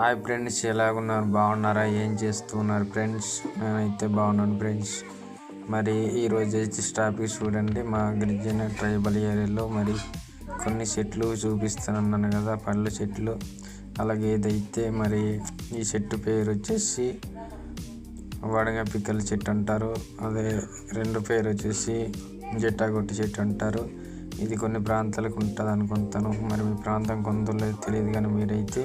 Hi friends ఎలాగున్నారు? బాగున్నారా? ఏం చేస్తున్నారు ఫ్రెండ్స్? నేనైతే బాగున్నాను ఫ్రెండ్స్. మరి ఈరోజు అయితే టాపిక్ చూడండి మా గిరిజన ట్రైబల్ ఏరియాలో మరి కొన్ని చెట్లు చూపిస్తానన్నాను కదా పళ్ళ చెట్లు. అలాగే ఏదైతే మరి ఈ చెట్టు పేరు వచ్చేసి వడగ పిక్కల చెట్టు అంటారు అదే రెండు పేరు వచ్చేసి జట్టాగొట్టి చెట్టు అంటారు. ఇది కొన్ని ప్రాంతాలకు ఉంటుంది అనుకుంటాను మరి మీ ప్రాంతం కొందరు తెలియదు కానీ మీరైతే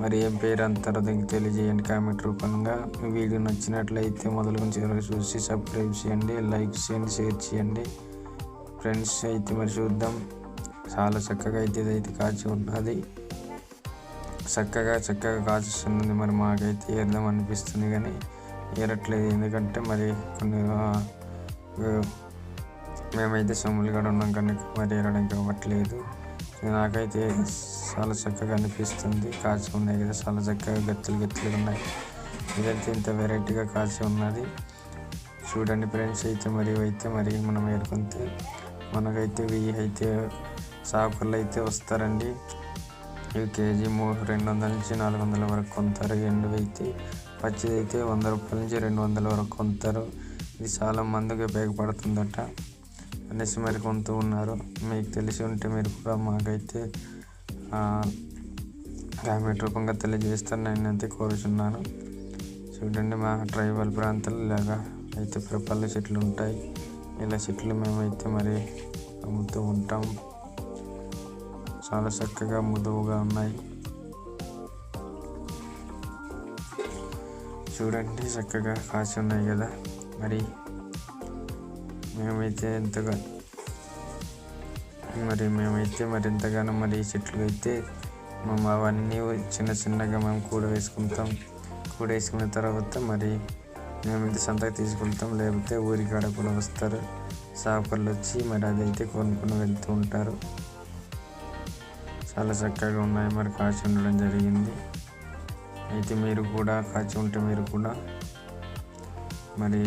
మరి ఏం పేరు అంటారో తెలియజేయండి కామెంట్ రూపంగా. వీడియో నచ్చినట్లయితే మొదలుకొని చూసి సబ్స్క్రైబ్ చేయండి లైక్ చేయండి షేర్ చేయండి. ఫ్రెండ్స్ అయితే మరి చూద్దాం. చాలా చక్కగా అయితే ఇదైతే కాచి ఉన్నది. చక్కగా చక్కగా కాచిస్తుంది మరి మాకైతే ఏరదాం అనిపిస్తుంది కానీ ఏరట్లేదు. ఎందుకంటే మరి కొన్ని మేమైతే సొమ్ములు కూడా ఉన్నాం కనుక మరి ఏరడానికి అవ్వట్లేదు నాకైతే చాలా చక్కగా అనిపిస్తుంది. కాచి ఉన్నాయి కదా చాలా చక్కగా గత్తులు గత్తులు ఉన్నాయి. ఇదైతే ఇంత వెరైటీగా కాచి ఉన్నది. చూడండి ఫ్రెండ్స్ అయితే మరి అయితే మరి మనం ఏరుకుంటే మనకైతే వెయ్యి అయితే చాకర్లు అయితే వస్తారండి. ఇవి కేజీ మూడు రెండు వందల నుంచి నాలుగు వందల వరకు కొంటారు ఎండు అయితే పచ్చిది అయితే వంద రూపాయల నుంచి రెండు వందల వరకు కొంటారు ఇది చాలా మందికి ఉపయోగపడుతుందట. అనేసి మరి కొంటూ ఉన్నారు. మీకు తెలిసి ఉంటే మీరు కూడా మాకైతే కామెంట్ రూపంగా తెలియజేస్తాను నేను అయితే కోరుచున్నాను. చూడండి మా ట్రైబల్ ప్రాంతాలు ఇలాగా అయితే ప్రపల్ల చెట్లు ఉంటాయి. ఇలా చెట్లు మేమైతే మరి అమ్ముతూ ఉంటాం. చాలా చక్కగా మృదువుగా ఉన్నాయి. చూడండి చక్కగా కాసి ఉన్నాయి కదా. మరి మేమైతే ఎంతగా మరి మేమైతే మరి ఎంతగానో మరి ఈ చెట్లు అయితే మేము అవన్నీ చిన్న చిన్నగా మేము కూడా వేసుకుంటాం. కూడ వేసుకున్న తర్వాత మరి మేమైతే సంతకు తీసుకెళ్తాం. లేకపోతే ఊరి కాడ కూడా వస్తారు. సాపర్లు వచ్చి మరి అదైతే కొనుక్కుని వెళ్తూ ఉంటారు. చాలా చక్కగా ఉన్నాయి. మరి కాచి ఉండడం జరిగింది. అయితే మీరు కూడా కాచి ఉంటే మీరు కూడా మరి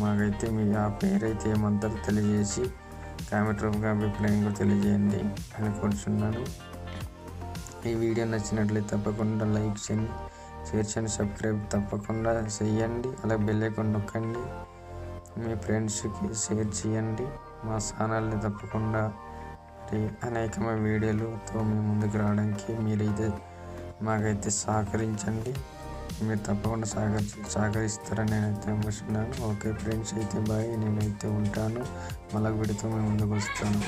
మాకైతే మీ ఆ పేరైతే ఏమంటారో తెలియజేసి కామెంట్ రూపంగా అభిప్రాయం కూడా తెలియజేయండి అని కోరుచున్నాను. ఈ వీడియో నచ్చినట్లయితే తప్పకుండా లైక్ చేయండి షేర్ చేయండి సబ్స్క్రైబ్ తప్పకుండా చేయండి అలా బెల్లైకొని నొక్కండి మీ ఫ్రెండ్స్కి షేర్ చేయండి మా ఛానల్ని తప్పకుండా అనేకమైన వీడియోలతో మీ ముందుకు రావడానికి మీరైతే మాకైతే సహకరించండి. మీరు తప్పకుండా సహకరి సహకరిస్తారని నేనైతే నమ్ముతున్నాను ఓకే ఫ్రెండ్స్ అయితే బాయ్. నేనైతే ఉంటాను. మళ్ళీ విడితో మేము ముందుకు వస్తాను.